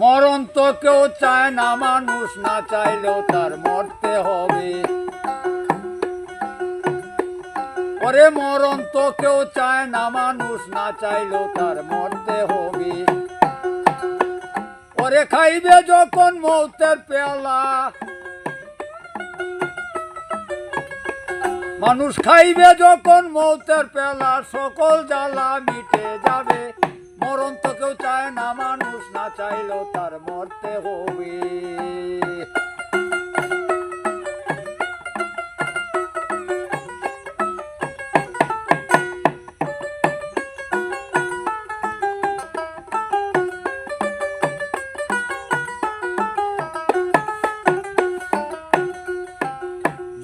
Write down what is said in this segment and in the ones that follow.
মরণ তো কেউ চায় না, মানুষ না চাইলেও তার মরতে হবে। ওরে মরণ তো কেউ চায় না, মানুষ না চাইলেও তার মরতে হবে। ওরে খাইবে যখন মৌতের পেলা মানুষ খাইবে যখন মৌতের পেলা সকল জ্বালা মিটে যাবে। মরণ তো কেউ চায় না, মানুষ না চাইলেও তার মরতে হবে।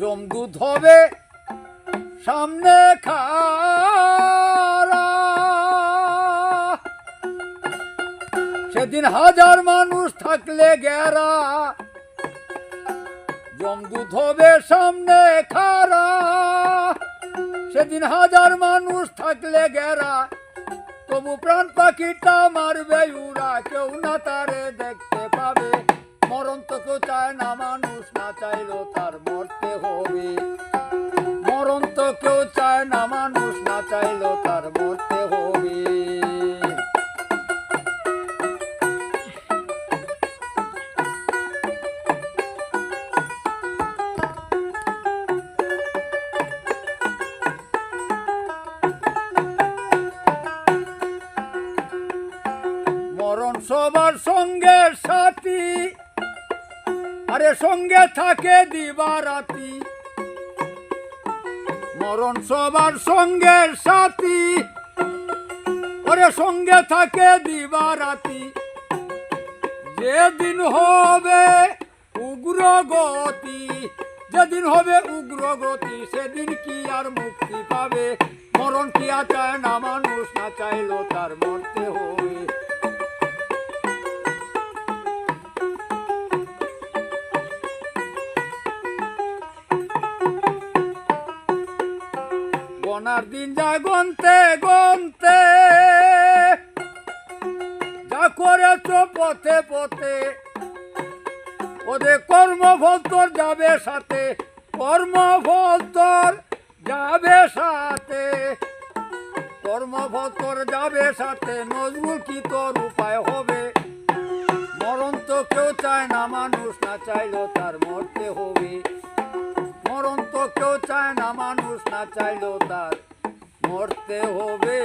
জমদূত হবে সামনে খারা সেদিন হাজার মানুষ থাকলে গেরা। জমদূত হবে সামনে খারা। সেদিন হাজার মানুষ থাকলে গেরা। তবু প্রাণ পাখিটা মারবে, উড়া। কেউ না তারে দেখতে পাবে। মরণ তো কেউ চায় না, মানুষ না চাইলেও তার মরতে হবে। মরণ তো কেউ চায় না, মানুষ না চাইলেও সবার সঙ্গে সাথী। আরে সঙ্গে থাকে দিবারাতি। মরণ সবার সঙ্গে সাথী। ওরে সঙ্গে থাকে দিবারাতি। যেদিন হবে উগ্র গতি, যেদিন হবে উগ্র গতি, সেদিন কি আর মুক্তি পাবে? মরণ কি আর চায় না মানুষ, না চাইলো তার গনার দিন যায় গনতে গনতে। যা করেছ পথে পথে। ওদের কর্মফল তোর যাবে সাথে, কর্মফল তোর যাবে সাথে। কর্মফল তোর যাবে সাথে, নজরুল কি তোর উপায় হবে? মরণ তো কেউ চায় না, মানুষ না চাইলেও তার মরতে হবে। মরণ তো কেউ চায় না মানুষ না চাইলেও তার মরতে হবে।